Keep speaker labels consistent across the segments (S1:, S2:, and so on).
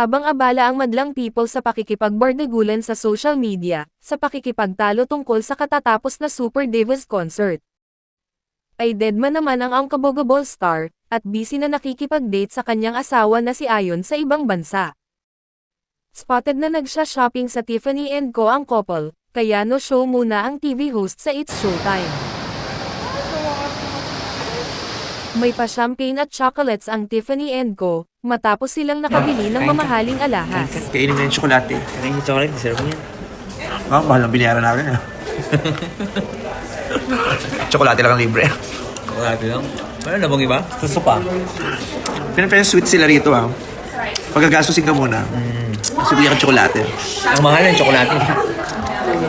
S1: Habang abala ang madlang people sa pakikipagbardagulan sa social media, sa pakikipagtalo tungkol sa katatapos na Super Divas concert. Ay deadman naman ang Angkabogable star, at busy na nakikipag-date sa kanyang asawa na si Ayon sa ibang bansa. Spotted na nagsha-shopping sa Tiffany Co ang couple, kaya no show muna ang TV host sa It's Showtime. May pa-champagne at chocolates ang Tiffany Co, matapos silang nakabili ng mamahaling alahas.
S2: Kainin mo yung tsokolate.
S3: Kainin yung chocolate, deserve mo yan.
S2: Ah, mahal ang binayaran namin. ah. tsokolate lang ang libre.
S3: Chocolate lang. Ano na bang iba? Gusto pa.
S2: Sweet sila rito ah. Pagkagastusin ka muna. Kasi bigyan ka tsokolate.
S3: Ang mahal ng chocolate.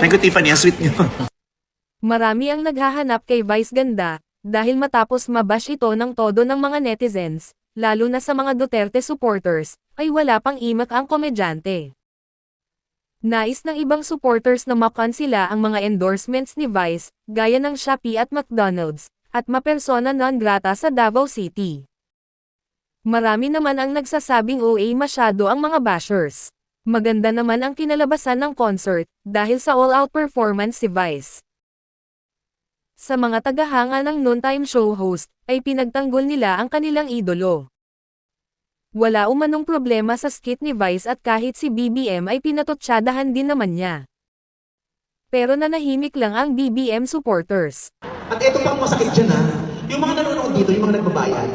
S2: Thank you Tiffany, ang sweet niyo.
S1: Marami ang naghahanap kay Vice Ganda, dahil matapos mabash ito ng todo ng mga netizens, lalo na sa mga Duterte supporters, ay wala pang imak ang komedyante. Nais ng ibang supporters na makan sila ang mga endorsements ni Vice, gaya ng Shopee at McDonald's, at mapersona non grata sa Davao City. Marami naman ang nagsasabing OA masyado ang mga bashers. Maganda naman ang kinalabasan ng concert, dahil sa all-out performance si Vice. Sa mga tagahanga ng noontime show host, ay pinagtanggol nila ang kanilang idolo. Wala umanong problema sa skit ni Vice at kahit si BBM ay pinatotsadahan din naman niya. Pero nanahimik lang ang BBM supporters.
S4: At ito pang masakit dyan ha, yung mga nanonood dito, yung mga nagbabayad,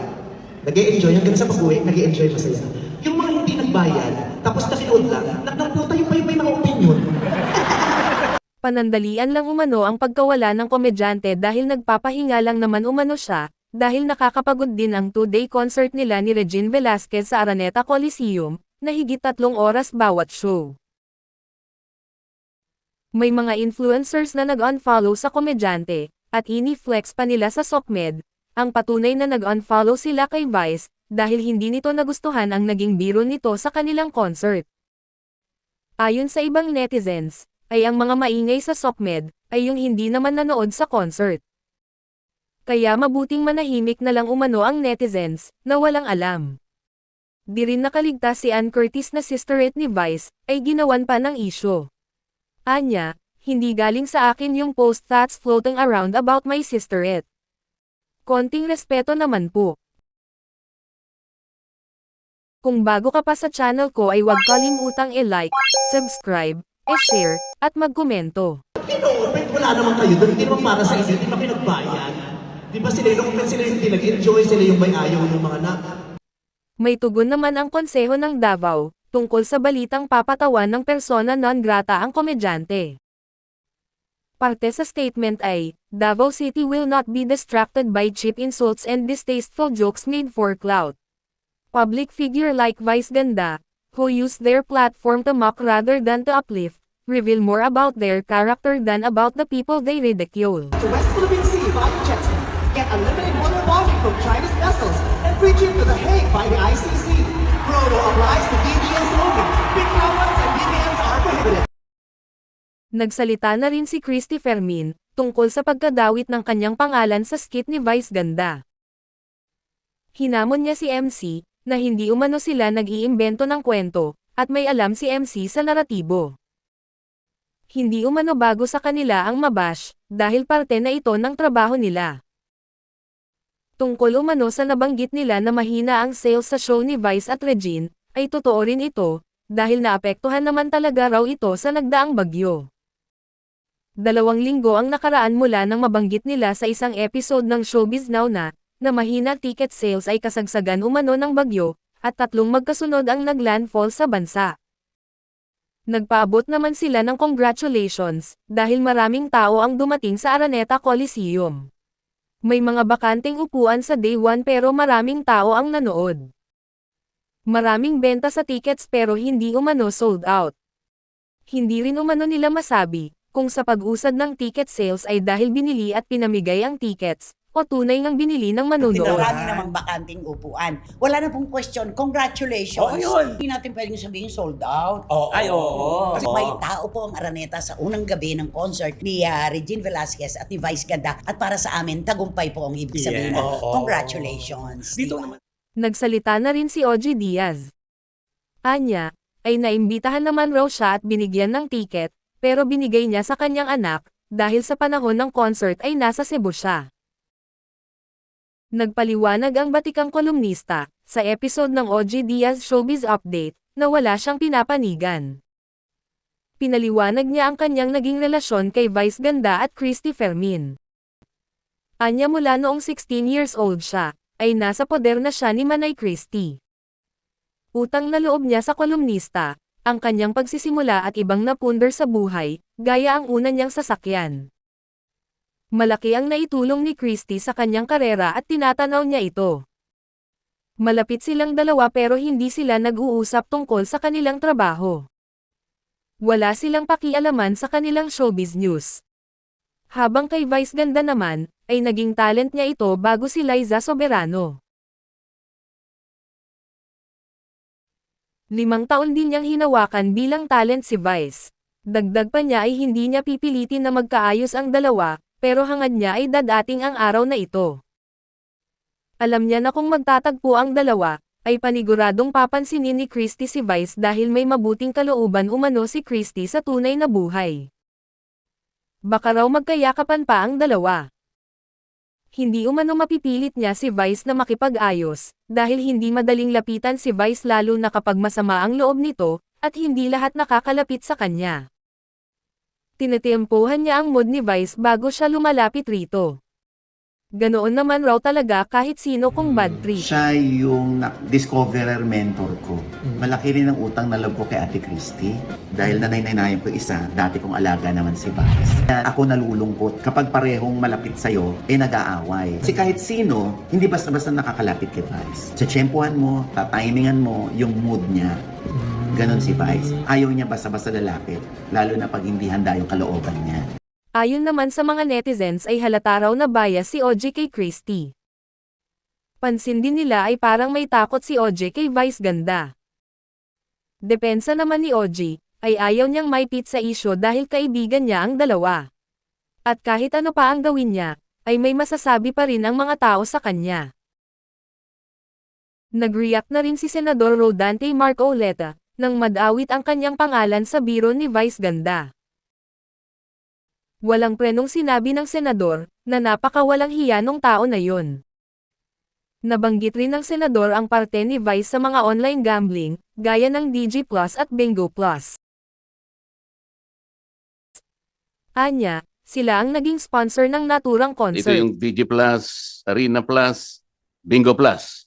S4: nag enjoy hanggang sa pag-uwi, nag enjoy pa sila. Yung mga hindi nagbayad,
S1: Panandalian lang umano ang pagkawala ng komedyante dahil nagpapahinga lang naman umano siya, dahil nakakapagod din ang two-day concert nila ni Regine Velasquez sa Araneta Coliseum, na higit tatlong oras bawat show. May mga influencers na nag-unfollow sa komedyante, at ini-flex pa nila sa SOCMED, ang patunay na nag-unfollow sila kay Vice, dahil hindi nito nagustuhan ang naging biro nito sa kanilang concert. Ayon sa ibang netizens, ay ang mga maingay sa SOCMED, ay yung hindi naman nanood sa concert. Kaya mabuting manahimik na lang umano ang netizens, na walang alam. Di rin nakaligtas si Ann Curtis na sisterette ni Vice, ay ginawan pa ng isyo. Anya, hindi galing sa akin yung post that's floating around about my sisterette. Konting respeto naman po. Kung bago ka pa sa channel ko ay huwag kalimutang i-like, subscribe, i-share, at magkomento.
S4: Kino-open, wala naman kayo doon, hindi naman para sa inyo, hindi naman pinagbayad. Di ba sila yung sila yung hindi nag-enjoy, sila yung may ayaw ng mga na.
S1: May tugon naman ang konseho ng Davao, tungkol sa balitang papatawan ng persona non grata ang komedyante. Parte sa statement ay, Davao City will not be distracted by cheap insults and distasteful jokes made for clout. Public figure like Vice Ganda, who use their platform to mock rather than to uplift, reveal more about their character than about the people they ridicule.
S5: to West Philippine Sea by Jetson. Get unlimited water bonding from China's vessels and trip to The Hague by the ICC. Proto applies to BBM slogan. Big problems and BBMs are prohibited.
S1: Nagsalita na rin si Christy Fermin, tungkol sa pagkadawit ng kanyang pangalan sa skit ni Vice Ganda. Hinamon niya si MC, na hindi umano sila nag-iimbento ng kwento, at may alam si MC sa naratibo. Hindi umano bago sa kanila ang mabash, dahil parte na ito ng trabaho nila. Tungkol umano sa nabanggit nila na mahina ang sales sa show ni Vice at Regine, ay totoo rin ito, dahil naapektuhan naman talaga raw ito sa nagdaang bagyo. Dalawang linggo ang nakaraan mula nang mabanggit nila sa isang episode ng Showbiz Now na, na mahina ticket sales ay kasagsagan umano ng bagyo, at tatlong magkasunod ang naglandfall sa bansa. Nagpaabot naman sila ng congratulations, dahil maraming tao ang dumating sa Araneta Coliseum. May mga bakanteng upuan sa day 1 pero maraming tao ang nanood. Maraming benta sa tickets pero hindi umano sold out. Hindi rin umano nila masabi, kung sa pag-usad ng ticket sales ay dahil binili at pinamigay ang tickets, o tunay ngang binili ng manunood.
S6: Marami namang bakanting upuan. Wala na pong question. Congratulations.
S3: Oo, yun.
S6: Hindi natin pwedeng sabihin sold out.
S3: Oo. Ay, oo.
S6: Kasi may tao po ang Araneta sa unang gabi ng concert ni ah, Regine Velasquez at ni Vice Ganda. At para sa amin, tagumpay po ang ibig sabihin
S3: Yeah.
S6: ng
S3: Oo.
S6: congratulations.
S3: Dito
S6: Di ba?
S3: naman.
S1: Nagsalita na rin si Oji Diaz. Anya, ay naimbitahan naman raw siya at binigyan ng tiket, pero binigay niya sa kanyang anak, dahil sa panahon ng concert ay nasa Cebu siya. Nagpaliwanag ang batikang kolumnista, sa episode ng OG Diaz Showbiz Update, na wala siyang pinapanigan. Pinaliwanag niya ang kanyang naging relasyon kay Vice Ganda at Christy Fermin. Anya mula noong 16 years old siya, ay nasa poder na siya ni Manay Christie. Utang na loob niya sa kolumnista, ang kanyang pagsisimula at ibang napunder sa buhay, gaya ang una niyang sasakyan. Malaki ang naitulong ni Christie sa kanyang karera at tinatanaw niya ito. Malapit silang dalawa pero hindi sila nag-uusap tungkol sa kanilang trabaho. Wala silang pakialaman sa kanilang showbiz news. Habang kay Vice Ganda naman, ay naging talent niya ito bago si Liza Soberano. Limang taon din niyang hinawakan bilang talent si Vice. Dagdag pa niya ay hindi niya pipilitin na magkaayos ang dalawa, pero hangad niya ay dadating ang araw na ito. Alam niya na kung magtatagpo ang dalawa, ay paniguradong papansinin ni Christy si Vice dahil may mabuting kalooban umano si Christy sa tunay na buhay. Baka raw magkayakapan pa ang dalawa. Hindi umano mapipilit niya si Vice na makipag-ayos, dahil hindi madaling lapitan si Vice lalo na kapag masama ang loob nito, at hindi lahat nakakalapit sa kanya. Tinetiempohan niya ang mood ni Vice bago siya lumalapit rito. Ganoon naman raw talaga kahit sino kung bad trip.
S7: Siya yung discoverer mentor ko. Malaki rin ang utang na loob ko kay Ate Christy. Dahil nanay-nanayan ko isa, dati kong alaga naman si Vice. Kaya ako nalulungkot kapag parehong malapit sa'yo, eh nag-aaway. Kasi kahit sino, hindi basta-basta nakakalapit kay Vice. Sa tsempuhan mo, tatimingan mo yung mood niya. Ganon si Vice. Ayaw niya basta-basta lalapit. Lalo na pag hindi handa yung kalooban niya.
S1: Ayon naman sa mga netizens ay halata raw na bias si OJ kay Christie. Pansin din nila ay parang may takot si OJ kay Vice Ganda. Depensa naman ni OJ, ay ayaw niyang maipit sa isyo dahil kaibigan niya ang dalawa. At kahit ano pa ang gawin niya, ay may masasabi pa rin ang mga tao sa kanya. Nag-react na rin si Senador Rodante Marco Oleta, nang madawit ang kanyang pangalan sa biro ni Vice Ganda. Walang prenong sinabi ng senador, na napakawalang hiya nung tao na yon. Nabanggit rin ng senador ang parte ni Vice sa mga online gambling, gaya ng DG Plus at Bingo Plus. Anya, sila ang naging sponsor ng naturang
S8: Ito
S1: concert.
S8: yung DG Plus, Arena Plus, Bingo Plus.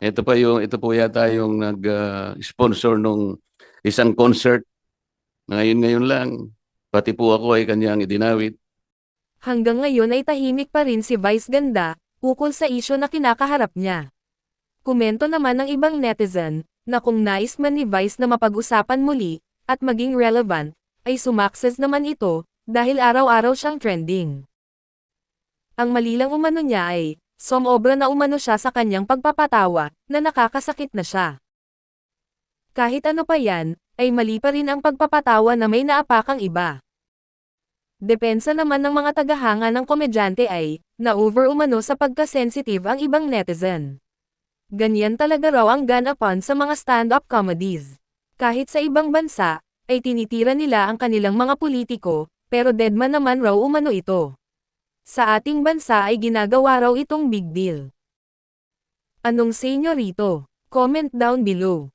S8: Ito pa yung ito po yata yung nag-sponsor nung isang concert. Ngayon ngayon lang, pati po ako ay kanyang idinawit.
S1: Hanggang ngayon ay tahimik pa rin si Vice Ganda, ukol sa isyo na kinakaharap niya. Komento naman ng ibang netizen, na kung nais man ni Vice na mapag-usapan muli, at maging relevant, ay sumakses naman ito, dahil araw-araw siyang trending. Ang malilang umano niya ay, somobra na umano siya sa kanyang pagpapatawa, na nakakasakit na siya. Kahit ano pa yan, ay mali pa rin ang pagpapatawa na may naapakang iba. Depensa naman ng mga tagahanga ng komedyante ay, na-over umano sa pagka-sensitive ang ibang netizen. Ganyan talaga raw ang ganapan sa mga stand-up comedies. Kahit sa ibang bansa, ay tinitira nila ang kanilang mga politiko, pero deadman naman raw umano ito. Sa ating bansa ay ginagawa raw itong big deal. Anong say nyo rito? Comment down below.